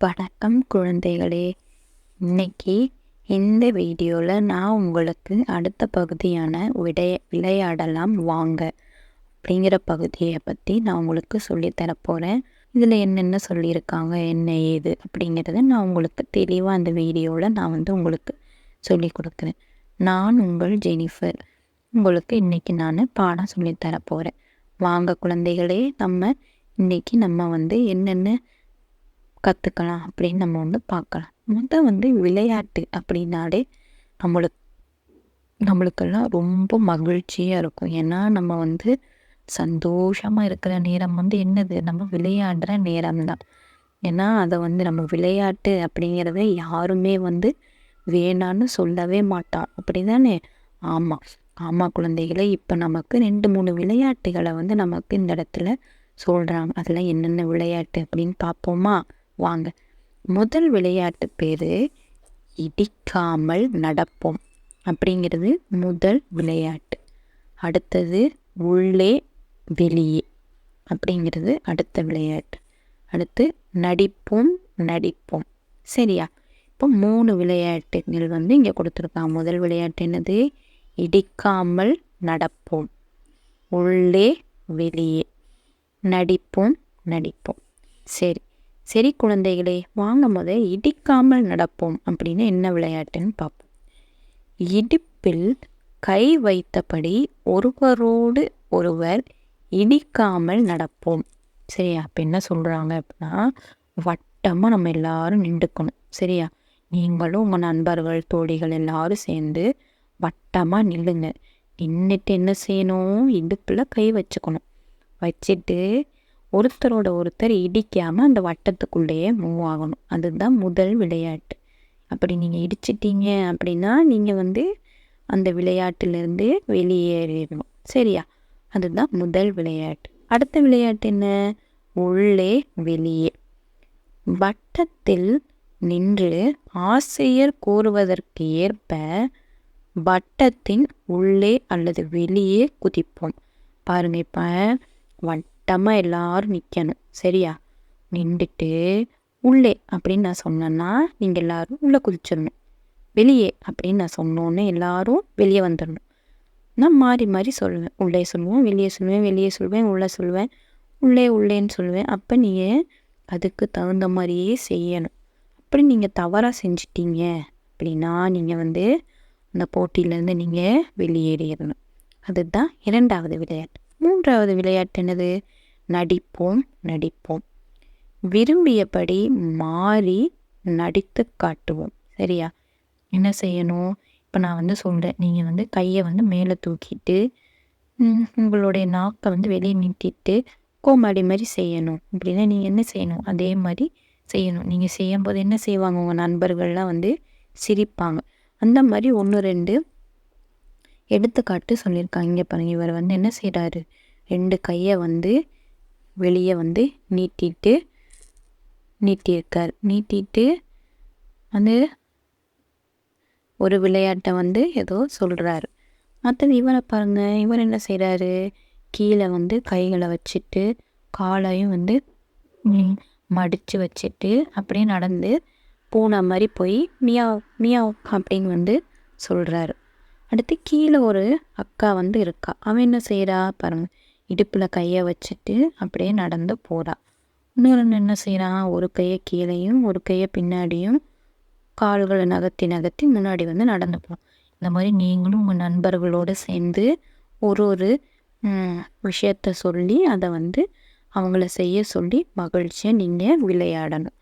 வணக்கம் குழந்தைகளே. இன்னைக்கு இந்த வீடியோவில் நான் உங்களுக்கு அடுத்த பகுதியான விடைய விளையாடலாம் வாங்க அப்படிங்கிற பகுதியை பற்றி நான் உங்களுக்கு சொல்லித்தர போகிறேன் இதில் என்னென்ன சொல்லியிருக்காங்க என்ன ஏது அப்படிங்கிறத நான் உங்களுக்கு தெளிவாக அந்த வீடியோவில் நான் வந்து உங்களுக்கு சொல்லி கொடுக்குறேன். நான் உங்கள் ஜெனிஃபர். உங்களுக்கு இன்றைக்கி நான் பாடம் சொல்லித்தர போகிறேன் வாங்க குழந்தைகளே நம்ம இன்றைக்கி நம்ம வந்து என்னென்ன கற்றுக்கலாம் அப்படின்னு நம்ம வந்து பார்க்கலாம். முத வந்து விளையாட்டு அப்படின்னாலே நம்மளுக்கு நம்மளுக்கெல்லாம் ரொம்ப மகிழ்ச்சியாக இருக்கும். ஏன்னா நம்ம வந்து சந்தோஷமாக இருக்கிற நேரம் வந்து என்னது? நம்ம விளையாடுற நேரம் தான் ஏன்னா அதை வந்து நம்ம விளையாட்டு அப்படிங்கிறத யாருமே வந்து வேணான்னு சொல்லவே மாட்டான். அப்படி தானே ஆமாம் ஆமாம் குழந்தைகளை இப்போ நமக்கு ரெண்டு மூணு விளையாட்டுகளை வந்து நமக்கு இந்த இடத்துல சொல்கிறாங்க அதில் என்னென்ன விளையாட்டு அப்படின்னு பார்ப்போமா? வாங்க. முதல் விளையாட்டு பேர் இடிக்காமல் நடப்போம் அப்படிங்கிறது முதல் விளையாட்டு. அடுத்தது உள்ளே வெளியே அப்படிங்கிறது அடுத்த விளையாட்டு. அடுத்து நடிப்போம் நடிப்போம். சரியா? இப்போ மூணு விளையாட்டுகள் வந்து இங்கே கொடுத்துருக்காங்க. முதல் விளையாட்டு என்னது? இடிக்காமல் நடப்போம். உள்ளே வெளியே. நடிப்போம் நடிப்போம். சரி. சரி குழந்தைகளே வாங்க முதல் இடிக்காமல் நடப்போம் அப்படின்னு என்ன விளையாட்டுன்னு பார்ப்போம். இடுப்பில் கை வைத்தபடி ஒருவரோடு ஒருவர் இடிக்காமல் நடப்போம். சரியா? அப்போ என்ன சொல்கிறாங்க அப்படின்னா வட்டமாக நம்ம எல்லாரும் நின்றுக்கணும். சரியா? நீங்களும் உங்கள் நண்பர்கள் தோழிகள் எல்லாரும் சேர்ந்து வட்டமாக நில்லுங்க. நின்றுட்டு என்ன செய்யணும்? இடுப்பில் கை வச்சுக்கணும். வச்சுட்டு ஒருத்தரோட ஒருத்தர் இடிக்காமல் அந்த வட்டத்துக்குள்ளேயே மூவ் ஆகணும். அதுதான் முதல் விளையாட்டு. அப்படி நீங்கள் இடிச்சிட்டீங்க அப்படின்னா நீங்கள் வந்து அந்த விளையாட்டிலேருந்து வெளியேறிடணும். சரியா? அதுதான் முதல் விளையாட்டு. அடுத்த விளையாட்டு என்ன? உள்ளே வெளியே. வட்டத்தில் நின்று ஆசிரியர் கூறுவதற்கு ஏற்ப வட்டத்தின் உள்ளே அல்லது வெளியே குதிப்போம். பாருங்க இப்போ வட்டமாக எல்லாரும் நிற்கணும் சரியா? நின்றுட்டு உள்ளே அப்படின்னு நான் சொன்னேன்னா நீங்கள் எல்லோரும் உள்ளே குதிச்சிடணும் வெளியே அப்படின்னு நான் சொன்னோன்னே எல்லாரும் வெளியே வந்துடணும் நான் மாறி மாறி சொல்லுவேன். உள்ளே சொல்லுவேன் வெளியே சொல்லுவேன் வெளியே சொல்லுவேன் உள்ளே சொல்லுவேன். உள்ளே உள்ளேன்னு சொல்லுவேன். அப்போ நீங்கள் அதுக்கு தகுந்த மாதிரியே செய்யணும். அப்படி நீங்கள் தவறாக செஞ்சிட்டீங்க அப்படின்னா நீங்கள் வந்து அந்த போட்டியிலேருந்து நீங்கள் வெளியேறிடணும். அதுதான் இரண்டாவது விளையாட்டு. மூன்றாவது விளையாட்டு என்னது நடிப்போம் நடிப்போம். விரும்பியபடி மாறி நடித்து காட்டுவோம். சரியா? என்ன செய்யணும்? இப்போ நான் வந்து சொல்கிறேன் நீங்கள் வந்து கையை வந்து மேலே தூக்கிட்டு உங்களுடைய நாக்கை வந்து வெளியே நீட்டிட்டு கோமாடி மாதிரி செய்யணும். அப்படின்னா நீங்கள் என்ன செய்யணும்? அதே மாதிரி செய்யணும். நீங்கள் செய்யும்போது என்ன செய்வாங்க? உங்கள் நண்பர்கள்லாம் வந்து சிரிப்பாங்க. அந்த மாதிரி ஒன்று ரெண்டு எடுத்துக்காட்டு சொல்லியிருக்காங்க. இங்கே பாருங்க இவர் வந்து என்ன செய்கிறாரு ரெண்டு கையை வந்து வெளியே வந்து நீட்டிட்டு நீட்டியிருக்கார். நீட்டிட்டு வந்து ஒரு விளையாட்டை வந்து ஏதோ சொல்கிறாரு மற்றது இவரை பாருங்கள் இவர் என்ன செய்கிறாரு கீழே வந்து கைகளை வச்சுட்டு காலையும் வந்து மடித்து வச்சுட்டு அப்படியே நடந்து பூனை மாதிரி போய் மியா மியா அப்படின்னு வந்து சொல்கிறாரு அடுத்து கீழே ஒரு அக்கா வந்து இருக்கா. அவன் என்ன செய்கிறா பாருங்கள் இடுப்பில் கையை வச்சுட்டு அப்படியே நடந்து போகிறா இன்னொரு என்ன செய்கிறான் ஒரு கையை கீழேயும் ஒரு கையை பின்னாடியும் கால்களை நகர்த்தி நகர்த்தி முன்னாடி வந்து நடந்து போகலாம் இந்த மாதிரி நீங்களும் உங்கள் நண்பர்களோடு சேர்ந்து ஒரு ஒரு விஷயத்த சொல்லி அதை வந்து அவங்கள செய்ய சொல்லி மகிழ்ச்சியாக நீங்கள் விளையாடணும்.